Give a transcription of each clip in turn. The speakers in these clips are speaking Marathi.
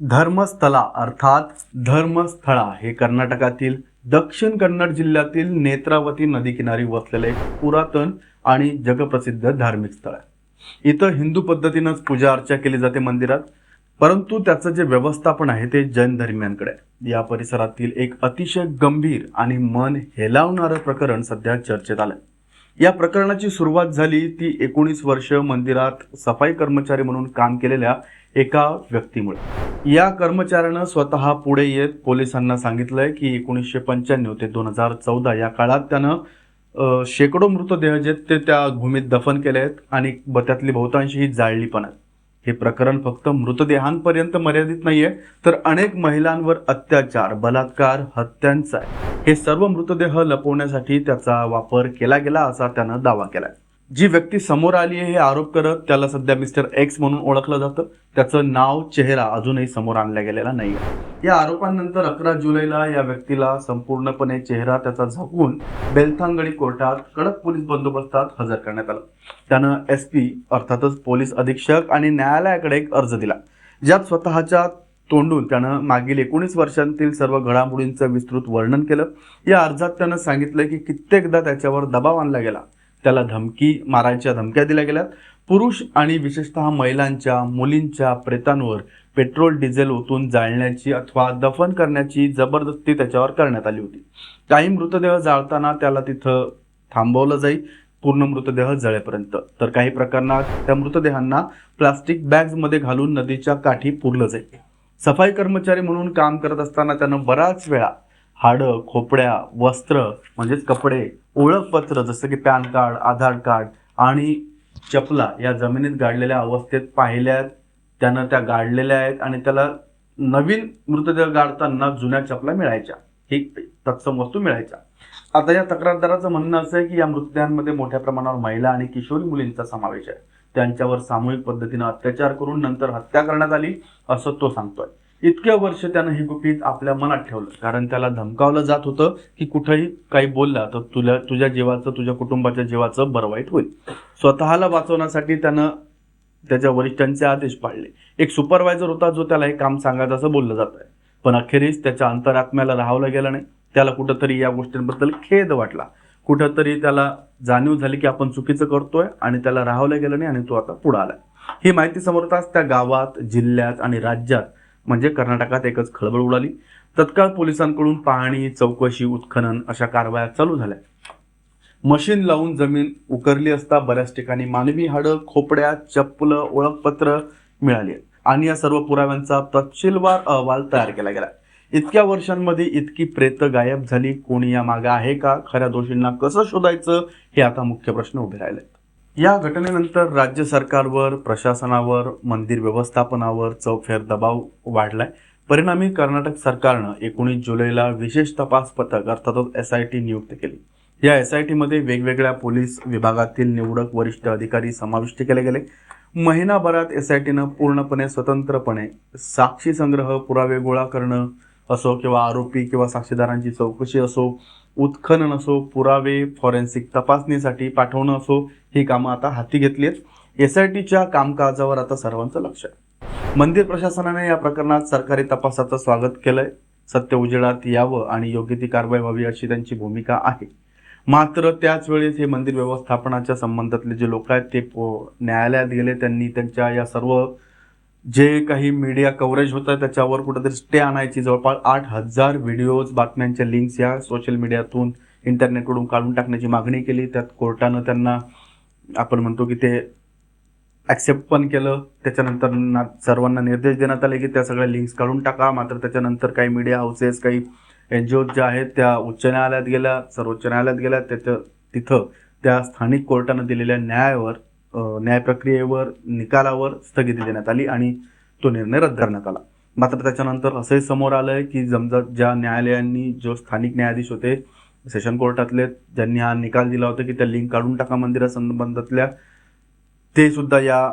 धर्मस्थला अर्थात धर्मस्थळा हे कर्नाटकातील दक्षिण कन्नड जिल्ह्यातील नेत्रावती नदीकिनारी वसलेले एक पुरातन आणि जगप्रसिद्ध धार्मिक स्थळ आहे इथं हिंदू पद्धतीनंच पूजा अर्चा केली जाते मंदिरात परंतु त्याचं जे व्यवस्थापन आहे ते जैन धर्मियांकडे आहे. या परिसरातील एक अतिशय गंभीर आणि मन हेलावणारं प्रकरण सध्या चर्चेत आलंय या प्रकरणाची सुरुवात झाली ती एकोणीस वर्ष मंदिरात सफाई कर्मचारी म्हणून काम केलेल्या एका व्यक्तीमुळे. या कर्मचाऱ्यानं स्वतः पुढे येत पोलिसांना सांगितलंय की एकोणीसशे पंच्याण्णव ते दोन हजार चौदा या काळात त्यानं शेकडो मृतदेह जे आहेत ते त्या भूमीत दफन केले आहेत आणि ब- त्यातली बहुतांशी ही जाळली पण आहेत. हे प्रकरण फक्त मृतदेहांपर्यंत मर्यादित नाहीये तर अनेक महिलांवर अत्याचार बलात्कार हत्यांचा आहे. हे सर्व मृतदेह लपवण्यासाठी त्याचा वापर केला गेला असा त्यानं दावा केलाय. जी व्यक्ती समोर आली आहे हे आरोप करत त्याला सध्या मिस्टर एक्स म्हणून ओळखलं जातं. त्याचं नाव चेहरा अजूनही समोर आणला गेलेला नाही या आरोपांनंतर अकरा जुलैला या व्यक्तीला संपूर्णपणे चेहरा त्याचा झाकून बेलथांगडी कोर्टात कडक पोलीस बंदोबस्तात हजर करण्यात आलं. त्यानं एस पी अर्थातच पोलीस अधीक्षक आणि न्यायालयाकडे एक अर्ज दिला ज्यात स्वतःच्या तोंडून त्यानं मागील एकोणीस वर्षांतील सर्व घडामोडींचं विस्तृत वर्णन केलं. या अर्जात त्यानं सांगितलं की कित्येकदा त्याच्यावर दबाव आणला गेला. त्याला धमकी मारायच्या धमक्या दिल्या गेल्यात. पुरुष आणि विशेषतः महिलांच्या मुलींच्या प्रेतांवर पेट्रोल डिझेल ओतून जाळण्याची अथवा दफन करण्याची जबरदस्ती त्याच्यावर करण्यात आली होती. काही मृतदेह जाळताना त्याला तिथं थांबवलं जाईल पूर्ण मृतदेह जळेपर्यंत. तर काही प्रकरणात त्या मृतदेहांना प्लास्टिक बॅग्समध्ये घालून नदीच्या काठी पुरलं जाईल सफाई कर्मचारी म्हणून काम करत असताना त्यानं बराच वेळा हाडं खोपड्या वस्त्र म्हणजेच कपडे ओळखपत्र जसं की पॅन कार्ड आधार कार्ड आणि चपला या जमिनीत गाडलेल्या अवस्थेत पाहिल्या त्यानं त्या गाडलेल्या आहेत आणि त्याला नवीन मृतदेह गाडताना जुन्या चपला मिळायच्या. ही तत्सम वस्तू मिळायच्या. आता या तक्रारदाराचं म्हणणं असं आहे की या मृतदेहांमध्ये मोठ्या प्रमाणावर महिला आणि किशोरी मुलींचा समावेश आहे. त्यांच्यावर सामूहिक पद्धतीनं अत्याचार करून नंतर हत्या करण्यात आली असं तो सांगतोय. इतक्या वर्ष त्यानं हे गुपित आपल्या मनात ठेवलं. कारण त्याला धमकावलं जात होतं की कुठंही काही बोलला तर तुला तुझ्या जीवाचं तुझ्या कुटुंबाच्या जीवाचं बरं वाईट होईल. स्वतःला वाचवण्यासाठी त्यानं त्याच्या वरिष्ठांचे आदेश पाळले. एक सुपरवायझर होता जो त्याला हे काम सांगायचं असं बोललं जात आहे. पण अखेरीस त्याच्या अंतरात्म्याला राहावलं गेलं नाही. त्याला कुठंतरी या गोष्टींबद्दल खेद वाटला. कुठंतरी त्याला जाणीव झाली की आपण चुकीचं करतोय आणि त्याला राहावलं गेलं नाही आणि तो आता पुढे आला ही माहिती समोर त्या गावात जिल्ह्यात आणि राज्यात म्हणजे कर्नाटकात एकच खळबळ उडाली. तत्काळ पोलिसांकडून पाहणी चौकशी उत्खनन अशा कारवाया चालू झाल्या. मशीन लावून जमीन उकरली असता बऱ्याच ठिकाणी मानवी हाडं खोपड्या चप्पल ओळखपत्र मिळाली आणि या सर्व पुराव्यांचा तपशीलवार अहवाल तयार केला गेला. इतक्या वर्षांमध्ये इतकी प्रेत गायब झाली. कोणी या मागे आहे का? खऱ्या दोषींना कसं शोधायचं? हे आता मुख्य प्रश्न उभे राहिलेत. या घटनेनंतर राज्य सरकारवर प्रशासनावर मंदिर व्यवस्थापनावर चौफेर दबाव वाढलाय. परिणामी कर्नाटक सरकारनं एकोणीस जुलैला विशेष तपास पथक अर्थातच एस आय टी नियुक्त केली. या एस आय टीमध्ये वेगवेगळ्या पोलीस विभागातील निवडक वरिष्ठ अधिकारी समाविष्ट केले गेले. महिनाभरात एस आय टीनं पूर्णपणे स्वतंत्रपणे साक्षी संग्रह पुरावे गोळा करणं असो किंवा आरोपी किंवा साक्षीदारांची चौकशी असो उत्खनन असो पुरावे फॉरेन्सिक तपासणीसाठी पाठवणं असो ही कामं आता हाती घेतली आहेत. एस आय टीच्या कामकाजावर आता सर्वांचं लक्ष आहे. मंदिर प्रशासनाने या प्रकरणात सरकारी तपासाचं स्वागत केलंय. सत्य उजेडात यावं आणि योग्य ती कारवाई व्हावी अशी त्यांची भूमिका आहे. मात्र त्याच वेळेस हे मंदिर व्यवस्थापनाच्या संबंधातले जे लोक आहेत ते न्यायालयात गेले त्यांनी त्यांच्या या सर्व जे काही मीडिया कव्हरेज होतं त्याच्यावर कुठेतरी स्टे आणायची. जवळपास आठ हजार व्हिडिओज बातम्यांच्या लिंक्स या सोशल मीडियातून इंटरनेटकडून काढून टाकण्याची मागणी केली. त्यात कोर्टानं त्यांना आपण म्हणतो की ते ॲक्सेप्ट पण केलं. त्याच्यानंतर ना सर्वांना निर्देश देण्यात आले की त्या सगळ्या लिंक्स काढून टाका. मात्र त्याच्यानंतर काही मीडिया हाऊसेस काही एन जी ज्या आहेत त्या उच्च न्यायालयात गेल्या. सर्वोच्च न्यायालयात गेल्या. त्याच्या तिथं त्या स्थानिक कोर्टानं दिलेल्या न्यायावर न्यायप्रक्रियेवर न्याय प्रक्रियेवर निकालावर स्थगिती देण्यात आली आणि तो निर्णय रद्द करण्यात आला. मात्र त्याच्यानंतर असंही समोर आलं आहे की जमजा ज्या न्यायालयांनी जो स्थानिक न्यायाधीश होते सेशन कोर्टातले ज्यांनी हा निकाल दिला होता की त्या लिंक काढून टाका मंदिरासंबंधातल्या ते सुद्धा या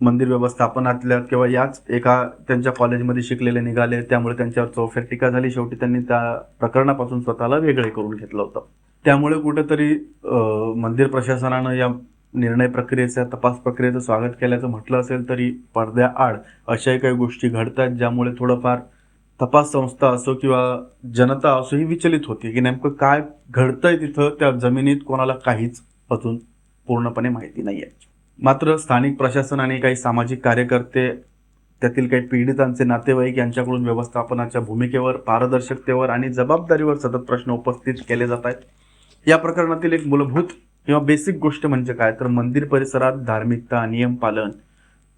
मंदिर व्यवस्थापनातल्या किंवा याच एका त्यांच्या कॉलेजमध्ये शिकलेले निघाले. त्यामुळे त्यांच्यावर चौफेर टीका झाली. शेवटी त्यांनी त्या प्रकरणापासून स्वतःला वेगळे करून घेतलं होतं. त्यामुळे कुठेतरी मंदिर प्रशासनानं या निर्णय प्रक्रियेचा तपास प्रक्रियेचं स्वागत केल्याचं म्हटलं असेल तरी पडद्याआड अशाही काही गोष्टी घडतात ज्यामुळे थोडंफार तपास संस्था असो किंवा जनता असो ही विचलित होती की नेमकं काय घडतंय तिथं त्या जमिनीत कोणाला काहीच अजून पूर्णपणे माहिती नाही आहे मात्र स्थानिक प्रशासन आणि काही सामाजिक कार्यकर्ते त्यातील काही पीडितांचे नातेवाईक यांच्याकडून व्यवस्थापनाच्या भूमिकेवर पारदर्शकतेवर आणि जबाबदारीवर सतत प्रश्न उपस्थित केले जात आहेत. या प्रकरणातील एक मूलभूत किंवा बेसिक गोष्ट म्हणजे काय? तर मंदिर परिसरात धार्मिकता नियम पालन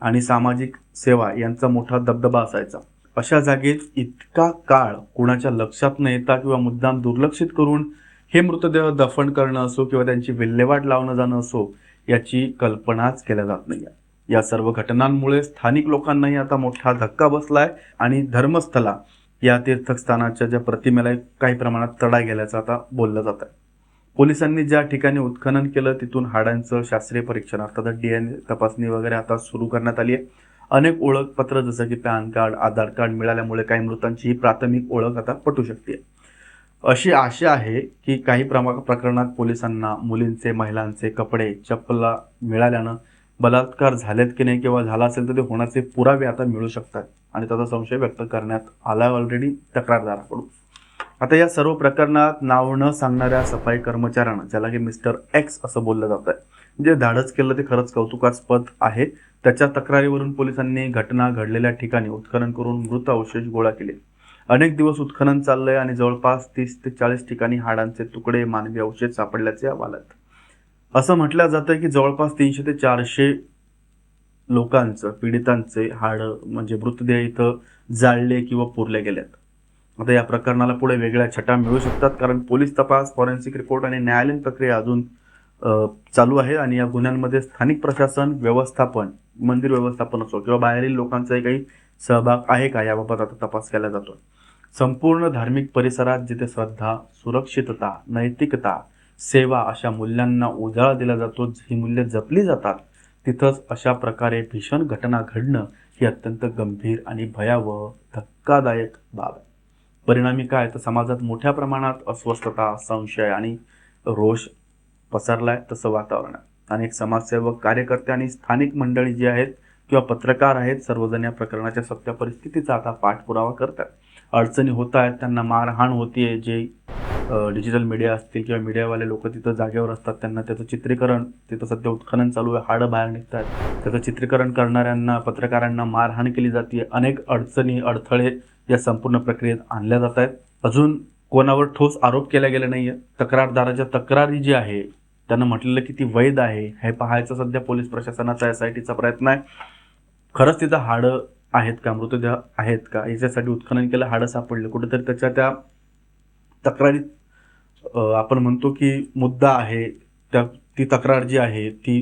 आणि सामाजिक सेवा यांचा मोठा दबदबा असायचा. अशा जागेत इतका काळ कुणाच्या लक्षात न येता किंवा मुद्दाम दुर्लक्षित करून हे मृतदेह दफन करणं असो किंवा त्यांची विल्हेवाट लावणं जाणं असो याची कल्पनाच केल्या जात नाही. या सर्व घटनांमुळे स्थानिक लोकांनाही आता मोठा धक्का बसलाय आणि धर्मस्थला या तीर्थस्थानाच्या ज्या प्रतिमेला काही प्रमाणात तडा गेल्याचं आता बोललं जात आहे पोलिसांनी ज्या ठिकाणी उत्खनन केलं तिथून हाडांचं शास्त्रीय परीक्षण अर्थात डीएनए तपासणी वगैरे आता सुरू करण्यात आली आहे. अनेक ओळखपत्र जसं की पॅन कार्ड आधार कार्ड मिळाल्यामुळे काही मृतांची ही प्राथमिक ओळख आता पटू शकते. अशी आशा आहे की काही प्रमा प्रकरणात पोलिसांना मुलींचे महिलांचे कपडे चप्पला मिळाल्यानं बलात्कार झालेत की नाही किंवा झाला असेल तर ते होण्याचे पुरावे आता मिळू शकतात. आणि त्याचा संशय व्यक्त करण्यात आला ऑलरेडी तक्रारदाराकडून. आता या सर्व प्रकरणात नाव न सांगणाऱ्या सफाई कर्मचाऱ्यानं ज्याला की मिस्टर एक्स असं बोललं जात आहे जे धाडस केलं ते खरंच कौतुकास्पद आहे. त्याच्या तक्रारीवरून पोलिसांनी घटना घडलेल्या ठिकाणी उत्खनन करून मृत अवशेष गोळा केले. अनेक दिवस उत्खनन चाललंय आणि जवळपास तीस ते चाळीस ठिकाणी हाडांचे तुकडे मानवी अवशेष सापडल्याचे अहवालात आहेत. असं म्हटलं जातं की जवळपास तीनशे ते चारशे लोकांचं पीडितांचे हाड म्हणजे मृतदेह इथं जाळले किंवा पुरले गेलेत. आता या प्रकरणाला पुढे वेगळ्या छटा मिळू शकतात कारण पोलीस तपास फॉरेन्सिक रिपोर्ट आणि न्यायालयीन प्रक्रिया अजून चालू आहे आणि या गुन्ह्यांमध्ये स्थानिक प्रशासन व्यवस्थापन मंदिर व्यवस्थापन असो किंवा बाहेरील लोकांचाही काही सहभाग आहे का याबाबत आता तपास केला जातो संपूर्ण धार्मिक परिसरात जिथे श्रद्धा सुरक्षितता नैतिकता सेवा अशा मूल्यांना उजाळा दिला जातो ही मूल्य जपली जातात तिथंच अशा प्रकारे भीषण घटना घडणं ही अत्यंत गंभीर आणि भयावह धक्कादायक बाब आहे. परिणामी काय तर समाजात मोठ्या प्रमाणात अस्वस्थता संशय आणि रोष पसरला आहे तसं वातावरण आहे. अनेक समाजसेवक कार्यकर्ते आणि स्थानिक मंडळी जी आहेत किंवा पत्रकार आहेत सर्वजण या प्रकरणाच्या सत्य परिस्थितीचा आता पाठपुरावा करतात. अडचणी होत आहेत त्यांना मारहाण होतीये जे डिजिटल मीडिया असतील किंवा मीडियावाले लोक तिथं जागेवर असतात त्यांना त्याचं चित्रीकरण तिथं सध्या उत्खनन चालू आहे हाडं बाहेर निघतात त्याचं चित्रीकरण करणाऱ्यांना पत्रकारांना मारहाण केली जाते अनेक अडचणी अडथळे या संपूर्ण प्रक्रियेत आणल्या जात आहेत. अजून कोणावर ठोस आरोप केला गेला नाही आहे तक्रारदाराच्या तक्रारी जी आहे त्यानं म्हटलेलं की ती वैध आहे. हे पाहायचं सध्या पोलीस प्रशासनाचा एस आय टीचा प्रयत्न आहे. खरंच तिथं हाडं आहेत का? मृतदेह आहेत का? याच्यासाठी उत्खनन केलं हाडं सापडले. कुठेतरी त्याच्या त्या तक्रारीत आपण म्हणतो की मुद्दा आहे. त्या ती तक्रार जी आहे ती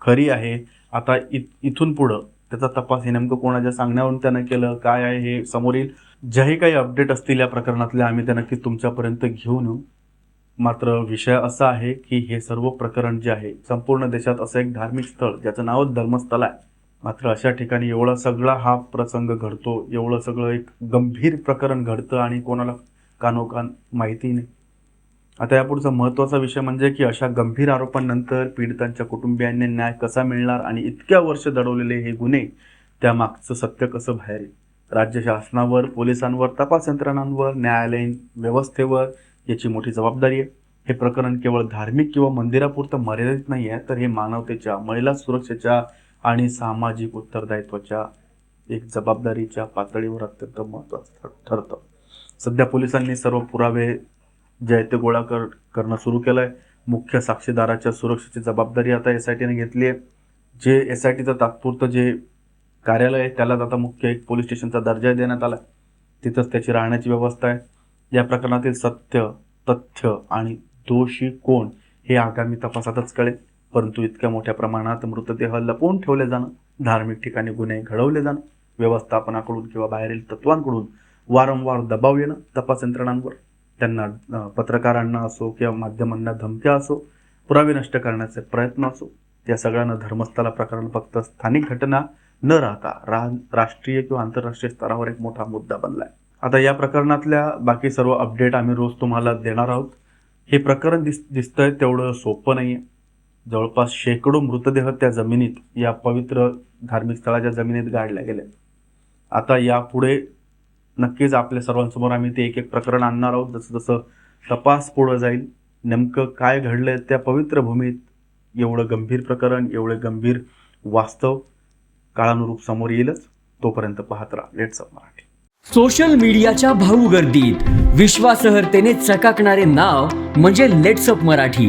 खरी आहे. आता इथून पुढं त्याचा तपास हे नेमकं कोणाच्या सांगण्यावरून त्यानं केलं? काय आहे हे समोरील? ज्याही काही अपडेट असतील या प्रकरणातल्या आम्ही त्या नक्कीच तुमच्यापर्यंत घेऊन येऊ. मात्र विषय असा आहे की हे सर्व प्रकरण जे आहे संपूर्ण देशात असं एक धार्मिक स्थळ ज्याचं नावच धर्मस्थळ आहे. मात्र अशा ठिकाणी एवढा सगळा हा प्रसंग घडतो एवढं सगळं एक गंभीर प्रकरण घडतं आणि कोणाला कानोकान माहिती नाही. आता यापुढचा महत्त्वाचा विषय म्हणजे की अशा गंभीर आरोपांनंतर पीडितांच्या कुटुंबियांनी न्याय कसा मिळणार आणि इतक्या वर्ष दडवलेले हे गुन्हे त्यामागचं सत्य कसं बाहेर येईल? राज्य शासनावर पोलिसांवर तपास यंत्रणांवर न्यायालयीन व्यवस्थेवर याची मोठी जबाबदारी आहे. हे प्रकरण केवळ धार्मिक किंवा मंदिरापुरतं मर्यादित नाही आहे तर हे मानवतेच्या महिला सुरक्षेच्या आणि सामाजिक उत्तरदायित्वाच्या एक जबाबदारीच्या पातळीवर अत्यंत महत्त्वाचं ठरतं. सध्या पोलिसांनी सर्व पुरावे जे ते गोळा कर करणं सुरू केलं आहे मुख्य साक्षीदाराच्या सुरक्षेची जबाबदारी आता एस आय टीने घेतली आहे जे एस आय टीचं तात्पुरतं जे कार्यालय आहे त्यालाच आता मुख्य एक पोलीस स्टेशनचा दर्जा देण्यात आला तिथंच त्याची राहण्याची व्यवस्था आहे. या प्रकरणातील सत्य तथ्य आणि दोषी कोण हे आगामी तपासातच कळेल. परंतु इतक्या मोठ्या प्रमाणात मृतदेह लपवून ठेवले जाणं धार्मिक ठिकाणी गुन्हे घडवले जाणं व्यवस्थापनाकडून किंवा बाहेरील तत्वांकडून वारंवार दबाव येणं तपास यंत्रणांवर त्यांना पत्रकारांना असो किंवा माध्यमांना धमक्या असो पुरावे नष्ट करण्याचे प्रयत्न असो या सगळ्यांना धर्मस्थला प्रकरण फक्त स्थानिक घटना न राहता रा राष्ट्रीय किंवा आंतरराष्ट्रीय स्तरावर एक मोठा मुद्दा बनलाय. आता या प्रकरणातल्या बाकी सर्व अपडेट आम्ही रोज तुम्हाला देणार आहोत. हे प्रकरण दिस दिसतंय तेवढं सोपं नाही आहे जवळपास शेकडो मृतदेह त्या जमिनीत या पवित्र धार्मिक स्थळाच्या जमिनीत गाडल्या गेल्या आता यापुढे नक्कीच आपल्या सर्वांसमोर आम्ही ते एक एक प्रकरण आणणार आहोत. जसं जसं तपास पुढं जाईल नेमकं काय घडलंय त्या पवित्र भूमीत एवढं गंभीर प्रकरण एवढं गंभीर वास्तव काळानुरूप समोर येईलच. तोपर्यंत पाहत राहा लेट्स अप मराठी. सोशल मीडियाच्या भाऊ गर्दीत विश्वासार्हतेने चकाकणारे नाव म्हणजे लेट्सअप मराठी.